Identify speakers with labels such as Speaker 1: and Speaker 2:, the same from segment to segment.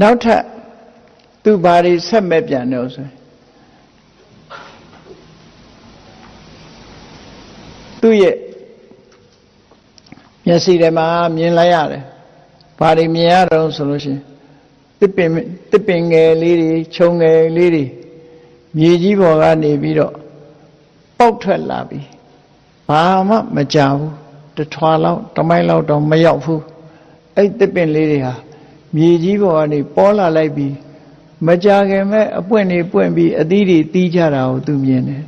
Speaker 1: နောက်ထပ်သူဘာတွေဆက်မဲ့ပြန်တော့ဆိုရင်သူ့ရဲ့မျက်စိထဲမှာမြင်လိုက်ရတယ်ဘာတွေမြင်ရတော့ဆိုလို့ရှိရင်တစ်ပင်တစ်ပင်ငယ်လေးတွေခြုံငယ်လေးတွေမြေကြီးပေါ်ကနေပြီးတော့ပေါက်ထွက်လာပြီဘာမှမကြဘူးတစ်ထွာလောက်တစ်မိုက်လောက်တော့မရောက်ဘူးအဲ့တစ်ပင်လေးတွေဟာ မြေကြီးပေါ်ကနေပေါ်လာလိုက်ပြီးမကြခင်မဲ့အပွင့်နေပွင့်ပြီးအသီးတွေတီးကြတာကိုသူမြင်တယ်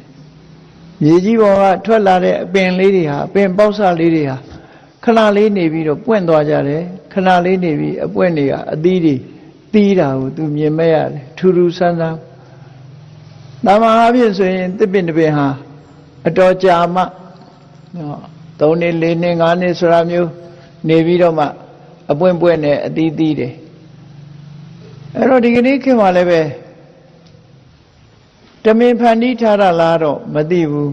Speaker 1: မြေကြီးပေါ်ကထွက်လာတဲ့အပင်လေးတွေဟာအပင်ပေါက်စလေးတွေဟာခဏလေးနေပြီးတော့ပွင့်သွားကြတယ်ခဏလေးနေပြီးအပွင့်တွေကအသီးတွေတီးတာကိုသူမြင်မဲ့ရတယ်ထူးထူးဆန်းဆန်းတမဟာအဖြစ်ဆိုရင်တစ်ပင်တစ်ပင်ဟာအတော်ကြာမှနော်၃နှစ်၄နှစ်၅နှစ်ဆိုတာမျိုးနေပြီးတော့မှ အပွင့်ပွင့်နဲ့အသီးသီးတယ်အဲ့တော့ဒီကနေ့ခင်ဗျာလည်းပဲတမင်ဖန်တီးထားတာလားတော့မသိဘူး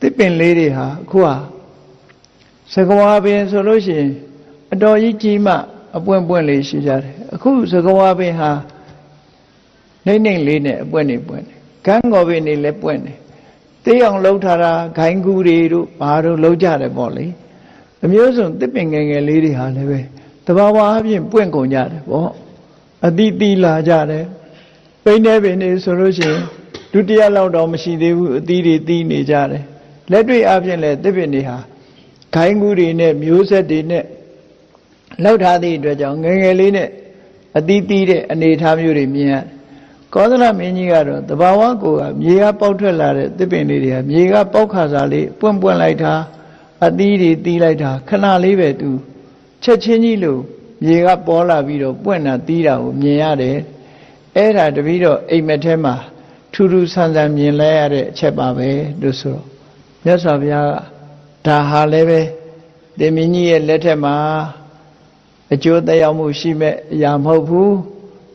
Speaker 1: တစ်ပင်လေးတွေဟာအခုဟာသကဝါပင်ဆိုလို့ရှိရင်အတော်ကြီးကြီးမှအပွင့်ပွင့်လေးရှိကြတယ်အခုသကဝါပင်ဟာနှိမ့်နှိမ့်လေးနဲ့အပွင့်နေပွင့်တယ်ကန်းကော်ပင်နေလည်းပွင့်တယ်တေးအောင်လှုပ်ထားတာဂိုင်းကူတွေတို့ဘာတို့လှုပ်ကြတယ်ပေါ့လေအမျိုးစုံတစ်ပင်ငယ်ငယ်လေးတွေဟာလည်းပဲ တဘာဝအပြင်ပွင့်ကုန်ကြတယ်ပေါ့အတိတိလာကြတယ်ပိန်းနေပင်နေဆိုလို့ရှိရင်ဒုတိယလောက်တော့မရှိသေးဘူးအသီးတွေသီးနေကြတယ်လက်တွေ့အပြင်လည်းတစ်ပင်တွေဟာဂိုင်းကူတွေနဲ့မျိုးဆက်တွေနဲ့လောက်ထားသည့်အတွက်ကြောင့်ငယ်ငယ်လေးနဲ့အသီးသီးတဲ့အနေအထားမျိုးတွေမြင်ရတယ်ကောသလမင်းကြီးကတော့တဘာဝကိုကမြေကပေါက်ထွက်လာတဲ့တစ်ပင်လေးတွေကမြေကပေါက်ခါစားလေးပွင့်ပွင့်လိုက်တာအသီးတွေတီးလိုက်တာခဏလေးပဲသူ ချက်ချင်းကြီးလို့မြေကပေါ်လာပြီးတော့ပွင့်တာတီးတာကိုမြင်ရတယ်အဲ့ဒါတပီတော့အိမ်မက်ထဲမှာထူးထူးဆန်းဆန်းမြင်လဲရတဲ့အချက်ပါပဲလို့ဆိုတော့မြတ်စွာဘုရားကဒါဟာလည်းပဲတင်မင်းကြီးရဲ့လက်ထက်မှာအကျိုးသက်ရောက်မှုရှိမဲ့အရာမဟုတ်ဘူး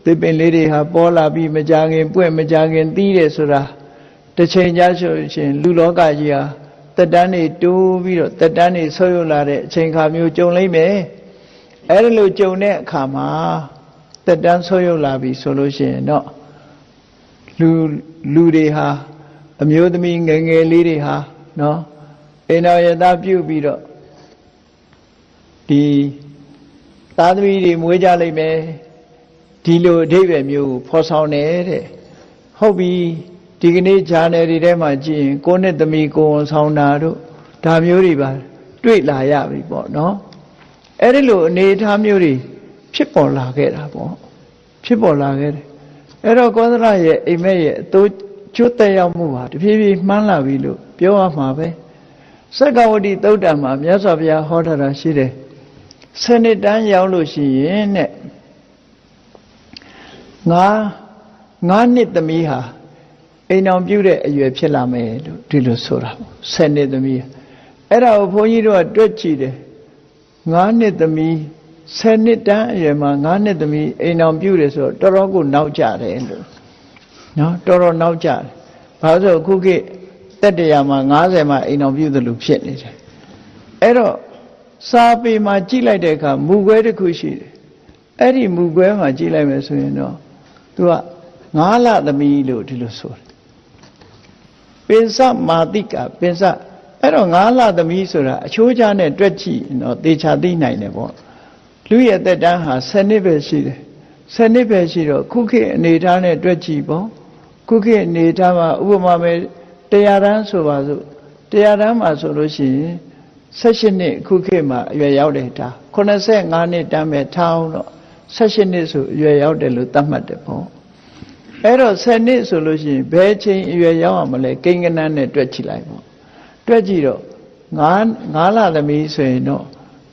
Speaker 1: သစ်ပင်လေးတွေဟာပေါ်လာပြီးမကြခင်ပွင့်မကြခင်တီးတယ်ဆိုတာတစ်ချိန်ကြာဆိုရှင်လူလောကကြီးဟာတက်တန်းနေတိုးပြီးတော့တက်တန်းနေဆွယုတ်လာတဲ့အချိန်ခါမျိုးကြုံလိမ့်မယ် အဲ့ဒါလိုကြုံတဲ့အခါမှာတက်တန်းဆွယုတ်လာပြီဆိုလို့ရှိရင်တော့လူလူတွေဟာအမျိုးသမီးငယ်ငယ်လေးတွေဟာနော်အိမ်တော်ရသားပြုတ်ပြီးတော့ဒီသားသမီးတွေမွေးကြလိမ့်မယ်ဒီလိုအဓိပ္ပာယ်မျိုးကိုဖော်ဆောင်တယ်တဲ့ဟုတ်ပြီဒီကနေ့ဂျာနယ်တွေထဲမှာကြည့်ရင်ကိုနဲ့သမီးကိုဝန်ဆောင်တာတို့ဒါမျိုးတွေပါတွေ့လာရပြီပေါ့နော် အဲ့ဒီလိုအနေအထားမျိုးတွေဖြစ်ပေါ်လာခဲ့တာပေါ့ဖြစ်ပေါ်လာခဲ့တယ်အဲ့တော့ကောသလရဲ့အိမ်မက်ရဲ့အတိုးကျွတ်တက်ရောက်မှုဟာတဖြည်းဖြည်းမှန်းလာပြီလို့ပြောရမှာပဲစက္ကဝတိသုတ်တံမှာမြတ်စွာဘုရားဟောထားတာရှိတယ်ဆယ်နှစ်တန်းရောက်လို့ရှိရင်တဲ့ငါငါနှစ်သမီးဟာအိမ်အောင်ပြုတဲ့အရွယ်ဖြစ်လာမယ်လို့ဒီလိုဆိုတာပေါ့ဆယ်နှစ်သမီးအဲ့ဒါကိုဘုန်းကြီးတို့ကတွက်ကြည့်တယ် ငါနှစ်သမီးဆယ်နှစ်တန်းအရွယ်မှာငါနှစ်သမီးအိမ်အောင်ပြုတယ်ဆိုတော့တော်တော်ကိုနောက်ကြတယ်လို့နော်တော်တော်နောက်ကြတယ်ဘာလို့ဆိုအခုခေတ်တက်တရာမှာ90မှာအိမ်အောင်ပြုသလိုဖြစ်နေတယ်အဲ့တော့စာပေမှာကြည့်လိုက်တဲ့အခါမူခွဲတစ်ခုရှိတယ်အဲ့ဒီမူခွဲမှာကြည့်လိုက်မယ်ဆိုရင်တော့သူကငါးလသမီးလို့ဒီလိုဆိုတယ်ပင်စမာတိကပင်စ အဲ့တော့ငါးလသမီးဆိုတာအချိုးချနဲ့တွက်ကြည့်တော့သေချာသိနိုင်တယ်ပေါ့လူရဲ့သက်တမ်းဟာ7နှစ်ပဲရှိတယ်7နှစ်ပဲရှိတော့ခုခေတ်အနေထားနဲ့တွက်ကြည့်ပေါ့ခုခေတ်အနေထားမှာဥပမာပဲတရားတန်းဆိုပါစို့တရားတန်းမှာဆိုလို့ရှိရင်18နှစ်ခုခေတ်မှာအရွယ်ရောက်တယ်ဒါ85နှစ်တန်းပဲထားအောင်တော့18နှစ်ဆိုအရွယ်ရောက်တယ်လို့သတ်မှတ်တယ်ပေါ့အဲ့တော့10နှစ်ဆိုလို့ရှိရင်ဘယ်ချိန်အရွယ်ရောက်အောင်မလဲကိန်းကနန်းနဲ့တွက်ကြည့်လိုက်ပေါ့ တွက်ကြည့်တော့9 9လသမီးဆိုရင်တော့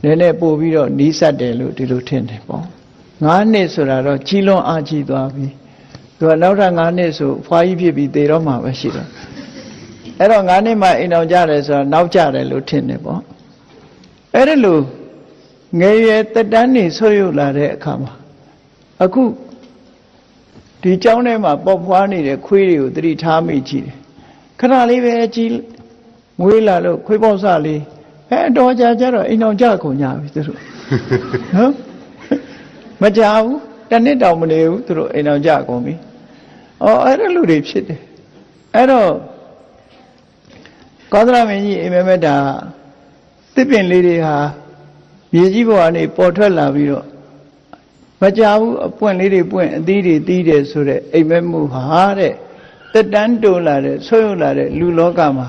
Speaker 1: နည်းနည်းပို့ပြီးတော့နီးစပ်တယ်လို့ဒီလိုထင်တယ်ပေါ့9နှစ်ဆိုတာတော့ကြီးလွန်အားကြီးသွားပြီသူကနောက်ထပ်9နှစ်ဆိုဖွာကြီးဖြစ်ပြီးသေတော့မှာပဲရှိတယ်အဲ့တော့9နှစ်မှအိမ်အောင်ကြတယ်ဆိုတော့နောက်ကြတယ်လို့ထင်တယ်ပေါ့အဲ့ဒါလို့ငယ်ရွယ်တက်တန်းနေဆွရုပ်လာတဲ့အခါမှာအခုဒီเจ้าထဲမှာပေါက်ဖွားနေတဲ့ခွေးတွေကိုသတိထားမိကြည့်တယ်ခဏလေးပဲကြီး မွေးလာလို့ခွေးပေါက်စလေးအဲအတော်ကြာကြတော့အိမ်အောင်ကြကုန်ကြပြီသူတို့နော်မကြဘူးတစ်နှစ်တောင်မနေဘူးသူတို့အိမ်အောင်ကြကုန်ပြီ။အော်အဲ့ဒါလူတွေဖြစ်တယ်။အဲ့တော့ကောသလမင်းကြီးအိမ်မက်မက်တာသစ်ပင်လေးတွေဟာမြေကြီးပေါ်ကနေပေါ်ထွက်လာပြီးတော့မကြဘူးအပွင့်လေးတွေပွင့်အသီးတွေသီးတယ်ဆိုတဲ့အိမ်မက်မှုဟာတဲ့တက်တန်းတိုးလာတဲ့ဆွေးရုပ်လာတဲ့လူလောကမှာ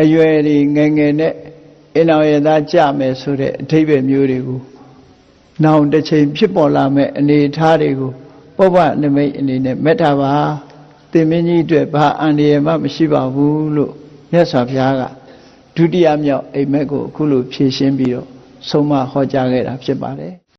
Speaker 1: အရွယ်တွေငယ်ငယ်နဲ့အင်အောင်ရသားကြမယ်ဆိုတဲ့အထိပ္ပယ်မျိုးတွေကိုနောင်တစ်ချိန်ဖြစ်ပေါ်လာမဲ့အနေအထားတွေကိုပုဗ္ဗနမိတ်အနေနဲ့မေတ္တာပါသင်မင်းကြီးအတွက်ဘာအန္တရာယ်မှမရှိပါဘူးလို့မြတ်စွာဘုရားကဒုတိယမြောက်အိမ်မက်ကိုအခုလိုဖြည့်ရှင်းပြီးတော့ဆုံးမဟောကြားခဲ့တာဖြစ်ပါတယ်